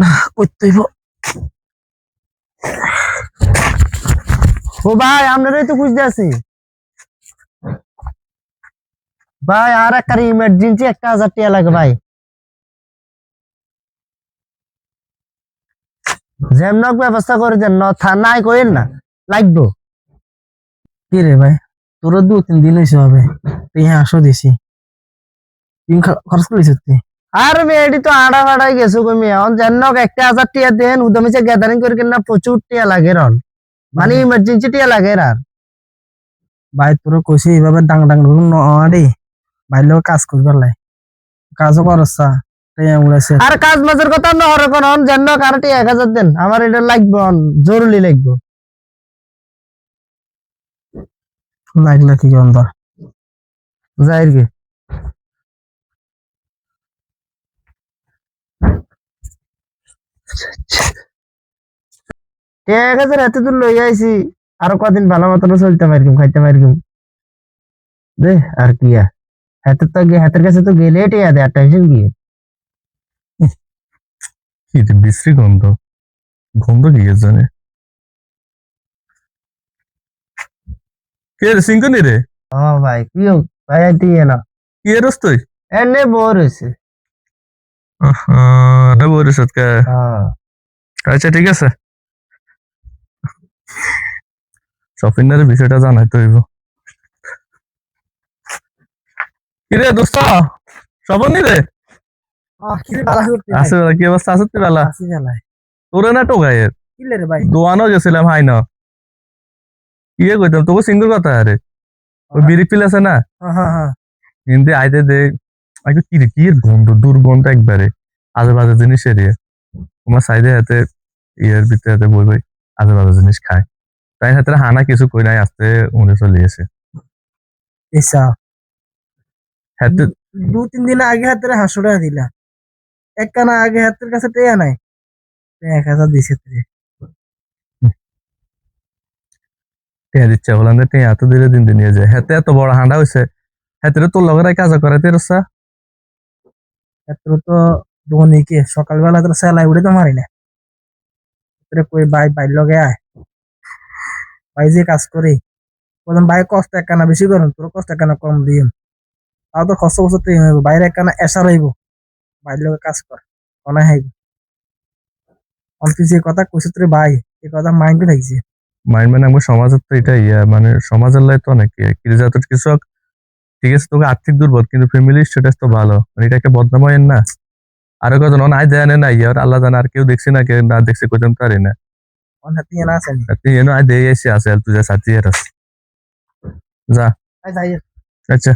না ও ভাই আপনারাই তো খুঁজতে আছি। ভাই, আর একটা ইমার্জেন্সি একটা হাজার টাকা লাগে ভাই। যেমনক ব্যবস্থা করে দেন, ন, থানায় কইেন না, লাগবো। কি রে ভাই? তোর দু তিন দিন হয়েছে হবে তুই হ্যাঁ আসো দিছি। খ- খরচ করিস তুই আর তো আড়া ফাড়াই গেছো কমি এখন যেমনক একটা হাজার টিয়া দেন উদমিছে গ্যাদারিং করে কিনা প্রচুর টিয়া লাগে রন। মানে ইমার্জেন্সি টিয়া লাগে আর ভাই তোর কইছি এইভাবে ডাং ডাং নড়ি ভাই লোক কাজ করবার লাই। কাজও উড়াইছে। আর কাজ মাঝের কথা না হরে কোন যেন কারটি এক হাজার দেন। আমার এটা লাগবে অন, জরুরি লাগবে। লাগলে কি অন্তর যাই কি এক হাজার এত দূর লই আইছি, আরও কদিন ভালো মতন চলতে পারকিম খাইতে পারকিম দে, আর কি হাতের তো গে- হাতের কাছে তো গেলে টিয়া দে, আর টেনশন কি? কি বিশ্রী গন্ধ। গন্ধ কি জানে? কে সিঙ্কনি রে? ও ভাই কি ভাই না। কি এর তুই? এনে বোর হয়েছে আরে বলিস কে আচ্ছা ঠিক আছে। শপিং বিষয়টা জানাই তো হইব। কি রে দোস্ত? রে? আছে কি অবস্থা? আছে তুই বেলা? তোরে না টোকাইয়ের কি রে ভাই? দোয়ানো গেছিলাম হাই না। ইয়ে কইতাম তোকে সিঙ্গল কথা আরে। ওই বিড়ি পিল আছে না? হ্যাঁ হ্যাঁ হ্যাঁ। হিন্দি আইতে দে। আগে কি কি গন্ধ? দুর্গন্ধ একবারে। আজে বাজে জিনিস এরিয়ে তোমার সাইডে হাতে ইয়ের ভিতরে হাতে বই বই আজে বাজে জিনিস খায়। তাই হাতে হানা কিছু কই নাই আসতে উড়ে চলে এসা। হাতে দু তিন দিন আগে হাতের হাসুটা দিলা। এক কানা আগে হাতের কাছে টেয়া নাই। এক হাজার দিছে তুই টেয়া দিচ্ছে বলেন টেয়া, এত ধীরে দিন দিন নিয়ে যায়। হাতে এত বড় হাঁড়া হয়েছে হাতে তোর লগেরাই কাজ করে তেরসা এত তো ধোনি কে, সকালবেলা তো সেলাই উঠে তো মারি না। তোরে কই, ভাই ভাই লগে আয়। ভাই যে কাজ করে, বললাম, ভাই, কষ্ট একখানা বেশি করুন, তোর কষ্ট একখানা কম দিন তাও তো কষ্ট কষ্ট তুই হইব বাইরে একখানা এসা রইব ভাইয়ের লগে কাজ কর অনা হাইব। তুই যে কথা কইছিস তোর ভাই এই কথা মাইন্ডে থাকছে মাইন্ড মানে আমার সমাজের তো এটা ইয়া মানে সমাজের লাই তো অনেক ইয়ে। কৃষক যত ঠিক আছে তোকে আর্থিক দুর্বল কিন্তু ফ্যামিলি স্ট্যাটাস তো ভালো। মানে এটা একটা বদনাম হয় না। আরও কজন নাই জানে না ইয়া আল্লাহ জানে আর কেউ দেখছি না কেউ না দেখছি কজন পারি না। আছে আছে তুই সাথী যা। আচ্ছা।